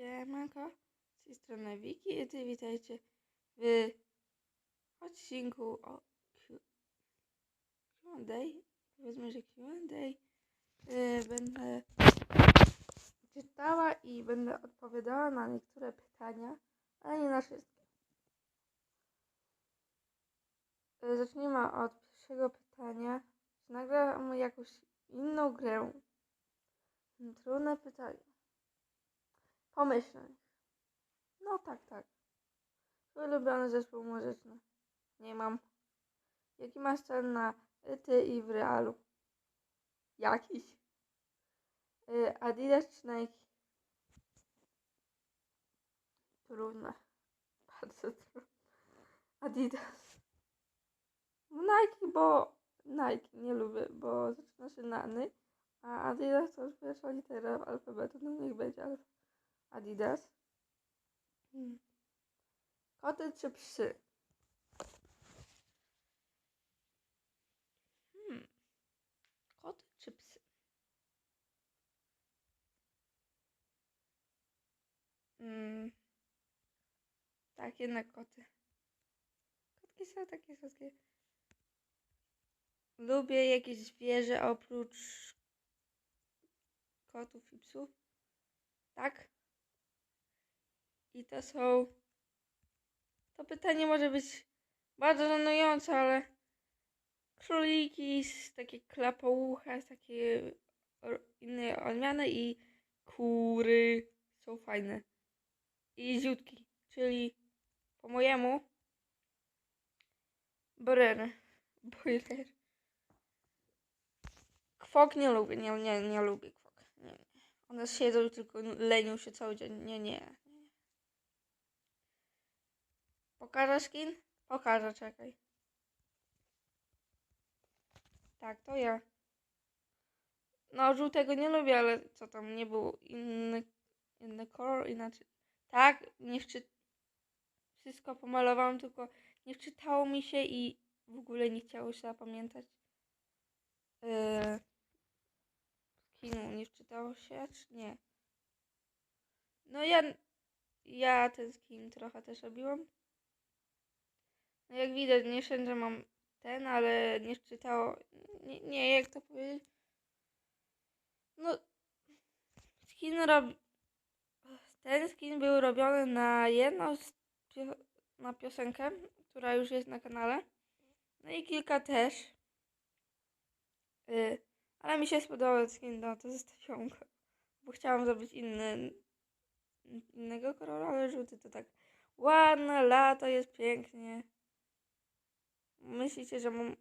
Siemanko, z tej strony Wiki i ty witajcie w odcinku o Q&A, powiedzmy, że Q&A. Yy, Będę czytała i będę odpowiadała na niektóre pytania, ale nie na wszystkie. Yy, Zacznijmy od pierwszego pytania. Czy nagram jakąś inną grę? Trudne pytanie. Pomyśleń. No tak, tak. Ulubiony zespół muzyczny. Nie mam. Jaki masz cel na ty i w realu? Jakiś. Y, Adidas czy Nike? Trudne. Bardzo trudne. Adidas. Nike, bo Nike nie lubię, bo zaczyna się na ny, a Adidas to już pierwsza litera alfabetu, no niech będzie alfa. Adidas. Hmm. Koty czy psy? Hmm. Koty czy psy? Hmm. Tak, jednak koty. Kotki są takie słodkie. Lubię jakieś zwierzę oprócz kotów i psów. Tak? I to są. To pytanie może być bardzo żenujące, ale króliki z takie klapoucha, z takie o- inne odmiany i kury są fajne. I ziutki, czyli po mojemu borer. Boiler. Kwok nie lubię, nie, nie, nie lubię kwok. Nie, nie. One siedzą tylko lenią się cały dzień. Nie, nie. Pokażę skin? Pokażę, czekaj. Tak, to ja. No, żółtego nie lubię, ale co tam, nie był inny, inny kolor, inaczej. Tak, nie wczy... Wszystko pomalowałam, tylko nie wczytało mi się i w ogóle nie chciało się zapamiętać. Yy... Skinu nie wczytało się, czy nie? No ja... Ja ten skin trochę też robiłam. No jak widać, nie wszędzie mam ten, ale nie wczytało. Nie, nie jak to powiedzieć. No. Skin robi. Ten skin był robiony na jedną pio... na piosenkę, która już jest na kanale. No i kilka też. Y, ale mi się spodobał skin, no to zostawiłam go. Bo chciałam zrobić inny. innego koloru, ale żółty to tak ładne, lato jest pięknie. Myślicie, że mam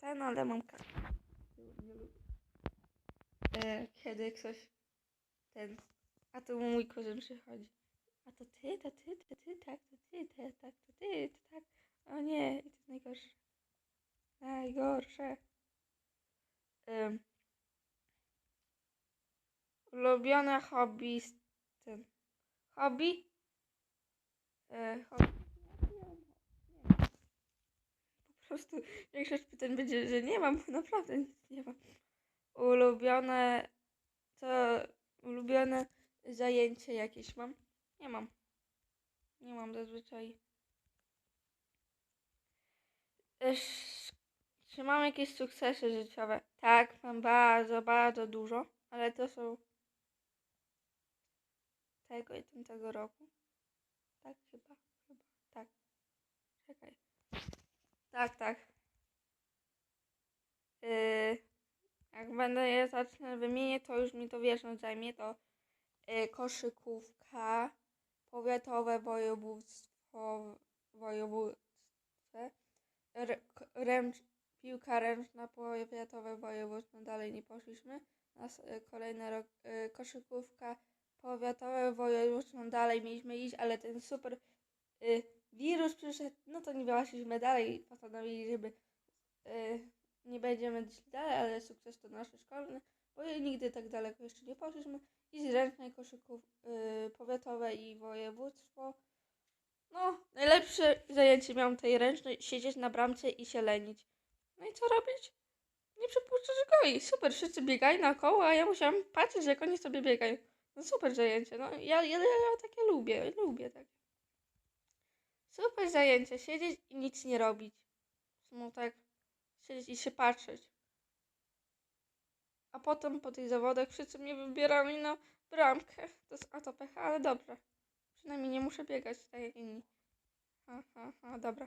ten, ale mam. E, kiedy ktoś ten, a to mój kozyn przychodzi. A to ty, to ty, to ty, tak, to ty, te, tak, to ty, to tak. O nie, to jest najgorsze. Najgorsze. Ym. Ulubione hobby. Ten. Hobby? E, hobby. Po prostu większość pytań będzie, że nie mam, naprawdę nie mam. Ulubione, to ulubione zajęcie jakieś mam? Nie mam. Nie mam zazwyczaj. Czy mam jakieś sukcesy życiowe? Tak, mam bardzo, bardzo dużo, ale to są tego i tamtego roku. Tak, chyba, chyba, tak. Czekaj. Tak, tak. Yy, jak będę je zacznę wymieniać, to już mi to wieczność zajmie. To yy, koszykówka, powiatowe województwo, województwo, ręcz, piłka ręczna, powiatowe województwo, dalej nie poszliśmy. Nas, yy, kolejny rok, yy, koszykówka, powiatowe województwo, dalej mieliśmy iść, ale ten super yy, wirus przyszedł, no to nie wyszliśmy dalej, postanowili, żeby y, nie będziemy iść dalej, ale sukces to nasze szkolne, bo nigdy tak daleko jeszcze nie poszliśmy. I z ręcznej koszyków y, powiatowe i województwo. No, najlepsze zajęcie miałam tej ręcznej, siedzieć na bramce i się lenić. No i co robić? Nie przepuszczać goli. Super, wszyscy biegają naokoło, a ja musiałam patrzeć, jak oni sobie biegają. No super zajęcie, no ja, ja, ja takie lubię, lubię takie. Super zajęcie, siedzieć i nic nie robić. Smutek, siedzieć i się patrzeć. A potem po tych zawodach wszyscy mnie wybierali na bramkę. To jest a to pecha, ale dobra. Przynajmniej nie muszę biegać tak jak inni. Ha, ha, dobra.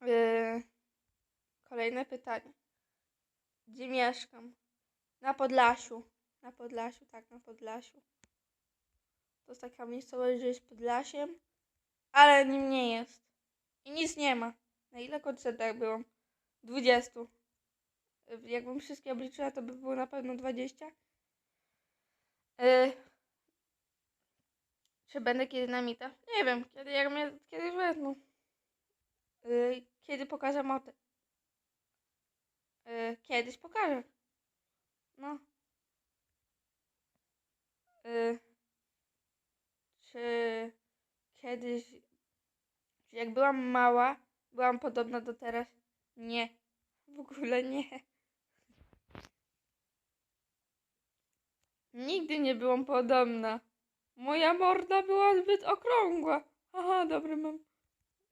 Yy, kolejne pytanie. Gdzie mieszkam? Na Podlasiu. Na Podlasiu, tak, na Podlasiu. To jest taka miejscowość, że jest Podlasiem, ale nim nie jest. I nic nie ma. Na ile koncertach byłam? 20. Y, Jakbym wszystkie obliczyła, to by było na pewno 20. Yy, czy będę kiedy na mita? Nie wiem, kiedy jak mnie kiedyś wezmą. Yy, kiedy pokażę motę? Yy, kiedyś pokażę. No. Czy kiedyś, jak byłam mała, byłam podobna do teraz? Nie. W ogóle nie. Nigdy nie byłam podobna. Moja morda była zbyt okrągła. Aha, dobry mam.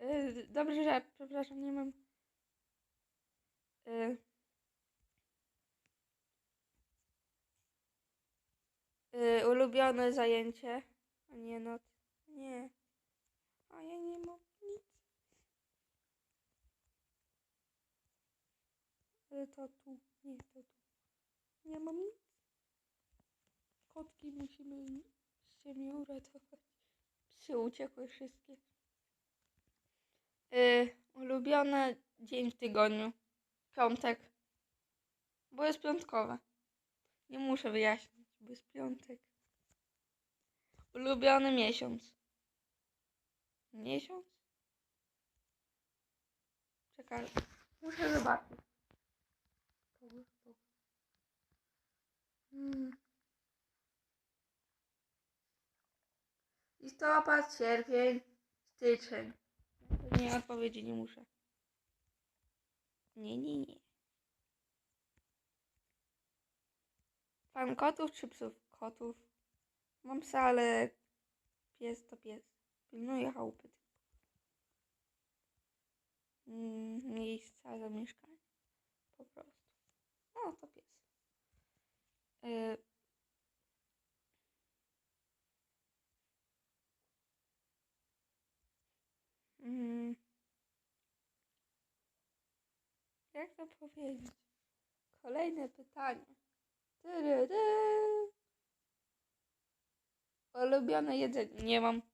Yy, dobry żart, przepraszam, nie mam. Yy. Yy, ulubione zajęcie. A nie no. Nie. A ja nie mam nic. Ale to tu. Nie, to tu. Nie mam nic. Kotki musimy się mi uratować. Psy uciekły wszystkie. Yy, ulubiony dzień w tygodniu. Piątek. Bo jest piątkowe. Nie muszę wyjaśnić, bo jest piątek. Ulubiony miesiąc. Miesiąc? Czekaj. Muszę zobaczyć. Hmm. Listopad, sierpień, styczeń. Nie, odpowiedzi nie muszę. Nie, nie, nie. Pan kotów czy psów? Kotów. Mam psa, ale pies to pies. Pilnuje chałupy. Mm, miejsca zamieszkania. Po prostu. No, to pies. Y, Mm. Jak to powiedzieć? Kolejne pytanie. Ulubione jedzenie. Nie mam.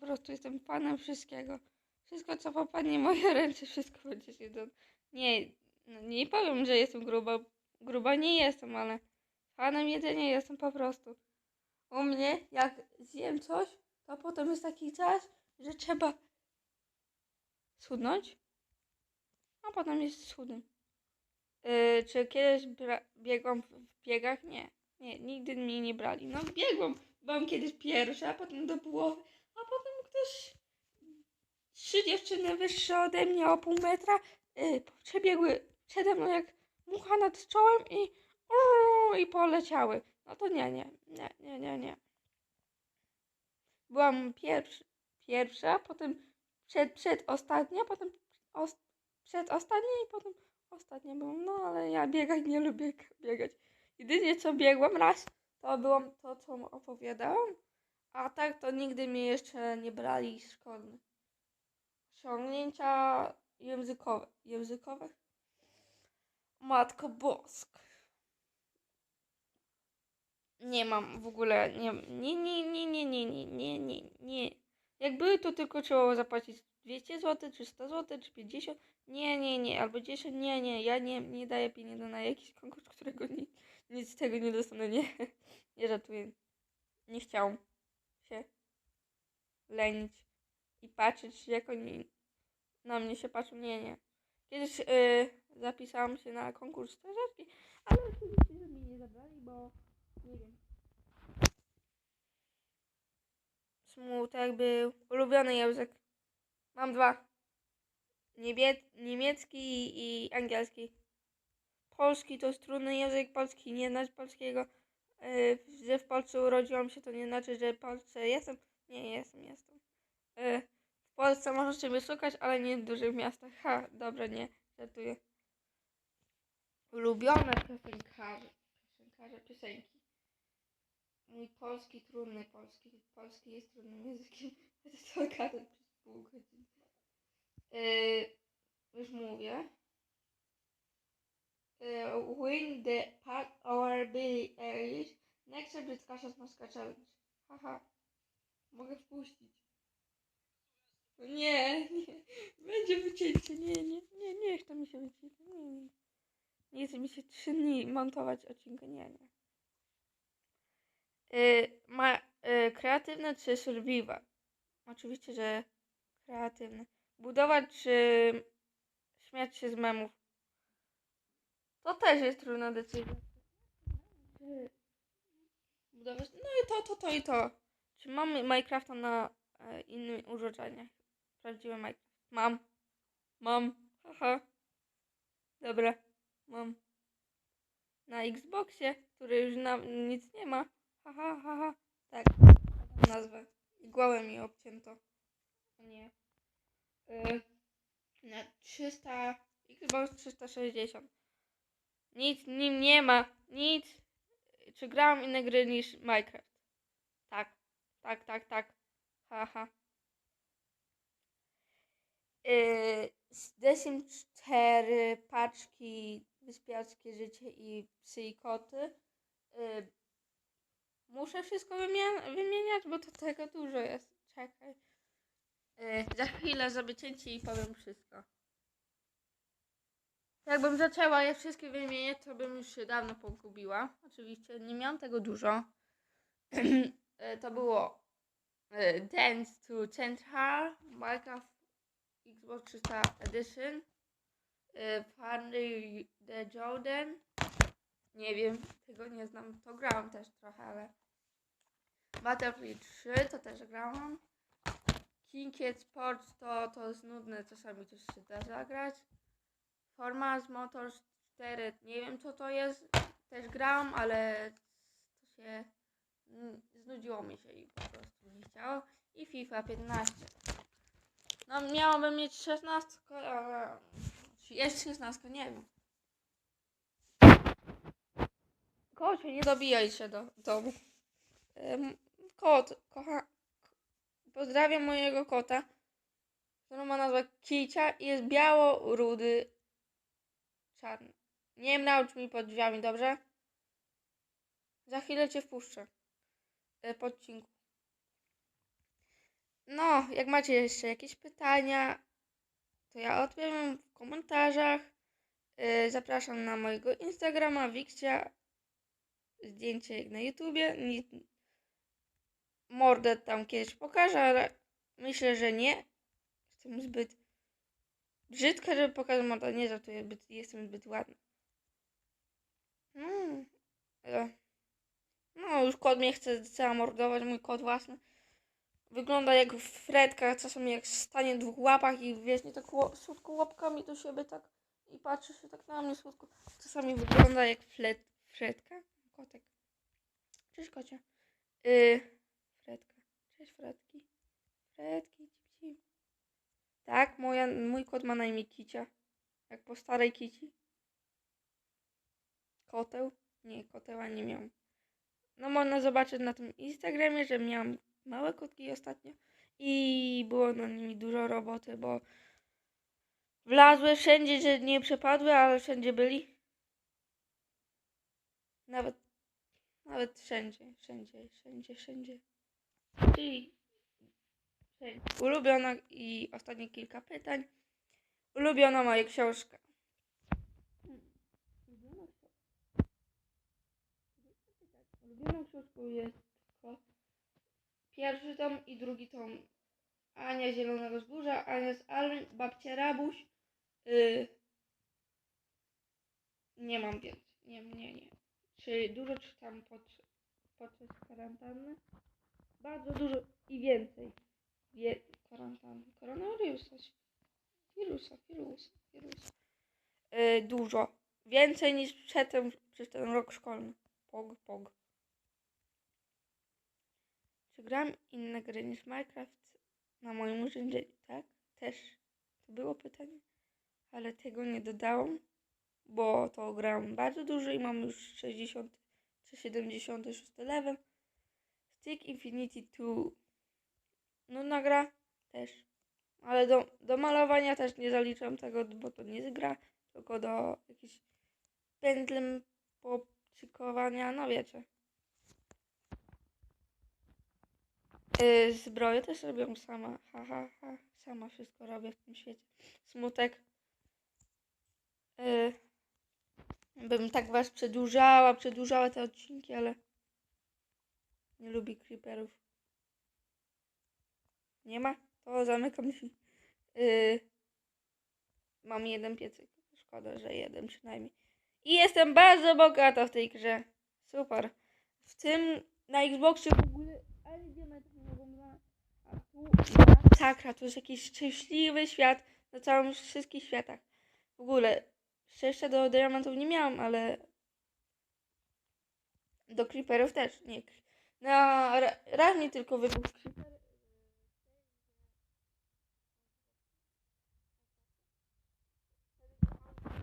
Po prostu jestem fanem wszystkiego. Wszystko, co popadnie w moje ręce, wszystko będzie jedzone. Nie, no nie powiem, że jestem gruba. Gruba nie jestem, ale fanem jedzenia jestem po prostu. U mnie, jak zjem coś, to potem jest taki czas, że trzeba schudnąć, a potem jest schudny. Yy, czy kiedyś biegłam w biegach? Nie. Nie, nigdy mnie nie brali. No biegłam, byłam kiedyś pierwsza, a potem do połowy, a potem ktoś, trzy dziewczyny wyższe ode mnie o pół metra, yy, przebiegły przede mną jak mucha nad czołem i, i poleciały. No to nie, nie, nie, nie, nie, nie. Byłam pierwsza, pierwsza potem przed, przed ostatnia, potem os, przed ostatnia i potem ostatnia byłam. No ale ja biegać nie lubię biegać. Jedynie co biegłam raz, to byłam to, co opowiadałam, a tak to nigdy mnie jeszcze nie brali szkolne. Osiągnięcia językowe. Językowe? Matko Bosk. Nie mam w ogóle, nie, nie, nie, nie, nie, nie, nie, nie, nie, nie. Jak były, to tylko trzeba zapłacić 200 zł, czy 100 zł, czy 50. Nie, nie, nie, albo 10, nie, nie, ja nie, nie daję pieniędzy na jakiś konkurs, którego ni, nic z tego nie dostanę, nie, nie żartuję. Nie chciałam lenić i patrzeć, jak oni na mnie się patrzą, nie, nie. Kiedyś yy, zapisałam się na konkurs strażacki, ale oczywiście, mnie nie zabrali, bo nie wiem. Smutek był. Ulubiony język. Mam dwa. Niebie niemiecki i, i angielski. Polski to trudny język, polski nie znać polskiego. y, że w Polsce urodziłam się, to nie znaczy, że w Polsce jestem. Nie, jestem, jestem. Y, w Polsce możecie mnie szukać, ale nie w dużych miastach. Ha, dobra, nie, żartuję. Ulubione piosenkarze, piosenkarze, piosenki. Mój polski, trudny polski. Polski jest trudnym językiem. To gadać przez pół godziny. Yy, już mówię. Yy, win the part our Billy Eilish. Next up Kasia Maska Challenge. Haha. Mogę wpuścić. No Nie, nie. Będzie wycięcie. Nie, nie, nie, nie chce mi się wycięcie. Nie, nie. Nie chce mi się trzy dni montować odcinka. Nie, nie. Yy, ma, yy, kreatywne czy survival? Oczywiście, że kreatywne. Budować czy śmiać się z memów? To też jest trudna decyzja. Budować. No i to, to, to i to. Czy mam Minecrafta na e, innym urządzeniach? Prawdziwy Minecraft. Mam. Mam. Haha. Dobra. Mam. Na Xboxie, który już na nic nie ma. Haha, haha. Tak. Nazwę. I głowę mi obcięto. Nie. Y, na 300. Xbox 360. Nic nim nie ma. Nic. Czy grałam inne gry niż Minecraft? Tak. Tak, tak. Haha. Yy, Desim 4 paczki Wyspiarskie Życie i Psy i Koty. Yy, muszę wszystko wymia- wymieniać, bo to tego dużo jest. Czekaj. Yy, za chwilę zrobię cięcie i powiem wszystko. Jakbym zaczęła je wszystkie wymieniać, to bym już się dawno pogubiła. Oczywiście nie miałam tego dużo. Yy, to było Dance to Central, Minecraft Xbox 300 Edition, yy, Funny the Jordan. Nie wiem, tego nie znam. To grałam też trochę, ale Battlefield 3 to też grałam. King Kid Sports to, to jest nudne, czasami też się da zagrać. Formas Motors 4, nie wiem co to jest, też grałam, ale to się znudziło mi się i po prostu nie chciało. I FIFA 15. No miałabym mieć 16, ale jest 16, nie wiem. Kocie, nie dobijaj się do domu. Kot, kocha. Pozdrawiam mojego kota, który ma nazwę Kicia i jest biało-rudy, czarny. Nie mraucz mi pod drzwiami, dobrze? Za chwilę cię wpuszczę. E, Po odcinku. No, jak macie jeszcze jakieś pytania, to ja odpowiem w komentarzach. E, Zapraszam na mojego Instagrama, Wikcia. Zdjęcie jak na YouTubie. Mordę tam kiedyś pokażę, ale myślę, że nie. Jestem zbyt brzydka, żeby pokazać mordę. Nie żartuję, zbyt, jestem zbyt ładna. No, no, już kot mnie chce zamordować, mój kot własny. Wygląda jak Fredka, czasami jak stanie dwóch łapach i wiesz, nie tak ło- słodko łapkami do siebie tak i patrzy się tak na mnie słodko. Czasami wygląda jak Fred, Fredka, kotek. Cześć kocie. Y, Fredka. Cześć Fredki. Fredki. Tak, moja, mój kot ma na imię Kicia. Jak po starej Kici. Koteł? Nie, koteła nie miałam. No można zobaczyć na tym Instagramie, że miałam małe kotki ostatnio i było na nimi dużo roboty, bo wlazły wszędzie, że nie przepadły, ale wszędzie byli. Nawet, nawet wszędzie, wszędzie, wszędzie, wszędzie. Czyli ulubiona i ostatnie kilka pytań. Ulubiona moja książka. Ulubiona książka. Ulubioną książką jest tylko pierwszy tom i drugi tom Ania Zielonego Wzgórza, Ania z Alm, Babcia Rabuś. Yy, nie mam więcej. Nie, nie, nie. Czy dużo czytam pod, podczas kwarantanny? Bardzo dużo i więcej. Wie, kwarantanny. Koronawirusa. Wirusa, wirusa, wirusa. Yy, dużo. Więcej niż przedtem, przez ten rok szkolny. Pog, pog. Czy gram inne gry niż Minecraft na moim urządzeniu, tak? Też. To było pytanie. Ale tego nie dodałam, bo to gram bardzo dużo i mam już 60 czy 76 level. Stick Infinity 2. Nudna gra też. Ale do, do malowania też nie zaliczam tego, bo to nie jest gra, tylko do jakichś pędzlem popsikowania, no wiecie. Yy, zbroję też robię sama. Ha, ha, ha. Sama wszystko robię w tym świecie. Smutek. Yy, bym tak was przedłużała, przedłużała te odcinki, ale nie lubię creeperów. Nie ma? To zamykam drzwi. Yy, mam jeden piecyk. Szkoda, że jeden przynajmniej. I jestem bardzo bogata w tej grze. Super. W tym na Xboxie w ogóle mogą za... A tu masakra, to jest jakiś szczęśliwy świat na całym wszystkich światach. W ogóle szczęścia do diamentów nie miałam, ale do creeperów też. Nie. Na ra- raz mi tylko wybuchł creeper.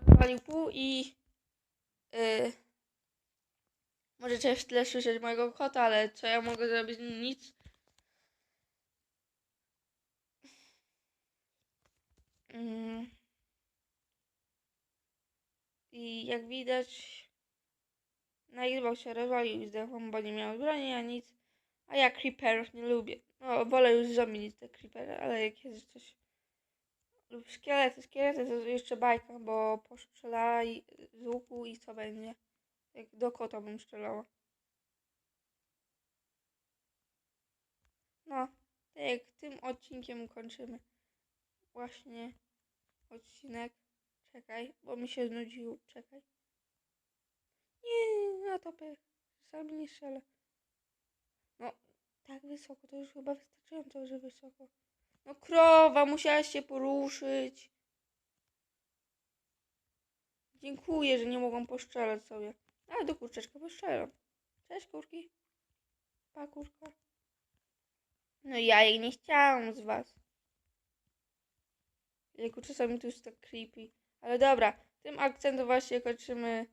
Walił pół i yy, możecie w tle słyszeć mojego kota, ale co ja mogę zrobić? Nic. I jak widać na Xboxie rozwalił i zdechłem, bo nie miał broni, a nic. A ja creeperów nie lubię. No, wolę już zamienić te creepery, ale jak jest coś... Lub szkielety, szkielety to jeszcze bajka, bo postrzelała i- z łuku i co będzie. Jak do kota bym strzelała. No, tak tym odcinkiem kończymy. Właśnie odcinek. Czekaj, bo mi się znudził. Czekaj. Nie, na topy. Sami nie strzelę. No, tak wysoko, to już chyba wystarczająco, że wysoko. No krowa, musiałaś się poruszyć. Dziękuję, że nie mogą poszczelać sobie. Ale do kurczeczka poszczelam. Cześć kurki. Pa kurka. No ja jej nie chciałam z was. Jejku, czasami to jest tak creepy. Ale dobra, tym akcentem właśnie kończymy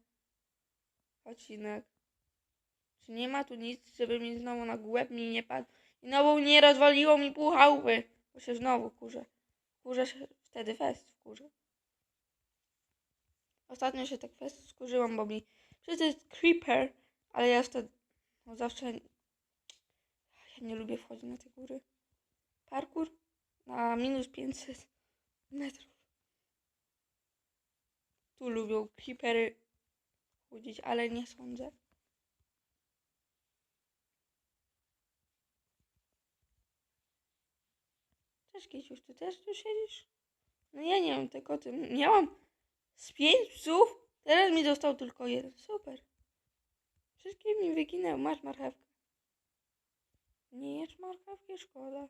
odcinek. Czy nie ma tu nic, żeby mi znowu na głęb mi nie padł? I znowu nie rozwaliło mi pół chałupy. Bo się znowu kurzę. Kurzę się wtedy fest wkurzę. Ostatnio się tak fest skurzyłam, bo mi... Przecież to jest creeper, ale ja wtedy... No zawsze... Ja nie lubię wchodzić na te góry. Parkour na minus 500 metrów. Tu lubią creepery chodzić, ale nie sądzę. Cześć Kiciuś, ty też tu siedzisz? No ja nie wiem, tylko ty. Miałam z pięć psów, teraz mi został tylko jeden. Super. Wszystkie mi wyginęły. Masz marchewkę. Nie jesz marchewki? Szkoda.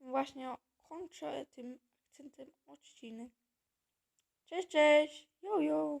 Właśnie kończę tym akcentem odcinek. Cześć, cześć. Jo, jo.